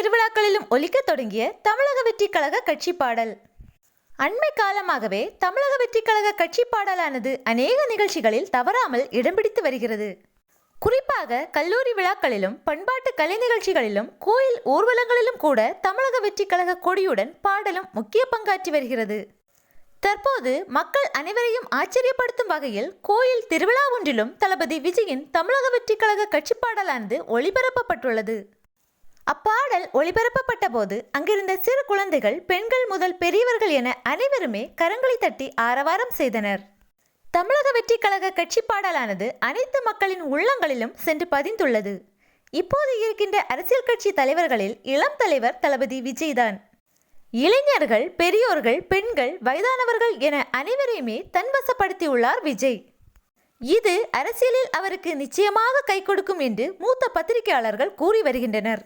திருவிழாக்களிலும் ஒலிக்கத் தொடங்கிய தமிழக வெற்றி கழக கட்சி பாடல். அண்மை காலமாகவே தமிழக வெற்றி கழக கட்சி பாடலானது அநேக நிகழ்ச்சிகளில் தவறாமல் இடம் பிடித்து வருகிறது. குறிப்பாக கல்லூரி விழாக்களிலும் பண்பாட்டு கலை நிகழ்ச்சிகளிலும் கோயில் ஊர்வலங்களிலும் கூட தமிழக வெற்றி கழக கொடியுடன் பாடலும் முக்கிய பங்காற்றி வருகிறது. தற்போது மக்கள் அனைவரையும் ஆச்சரியப்படுத்தும் வகையில் கோயில் திருவிழா ஒன்றிலும் தளபதி விஜயின் தமிழக வெற்றி கழக கட்சி பாடலானது ஒளிபரப்பப்பட்டுள்ளது. அப்பாடல் ஒளிபரப்பப்பட்ட போது அங்கிருந்த சிறு குழந்தைகள் பெண்கள் முதல் பெரியவர்கள் என அனைவருமே கரங்களை தட்டி ஆரவாரம் செய்தனர். தமிழக வெற்றி கழக கட்சி பாடலானது அனைத்து மக்களின் உள்ளங்களிலும் சென்று பதிந்துள்ளது. இப்போது இருக்கின்ற அரசியல் கட்சி தலைவர்களில் இளம் தலைவர் தளபதி விஜய்தான். இளைஞர்கள் பெரியோர்கள் பெண்கள் வயதானவர்கள் என அனைவரையுமே தன்வசப்படுத்தியுள்ளார் விஜய். இது அரசியலில் அவருக்கு நிச்சயமாக கை கொடுக்கும் என்று மூத்த பத்திரிகையாளர்கள் கூறி வருகின்றனர்.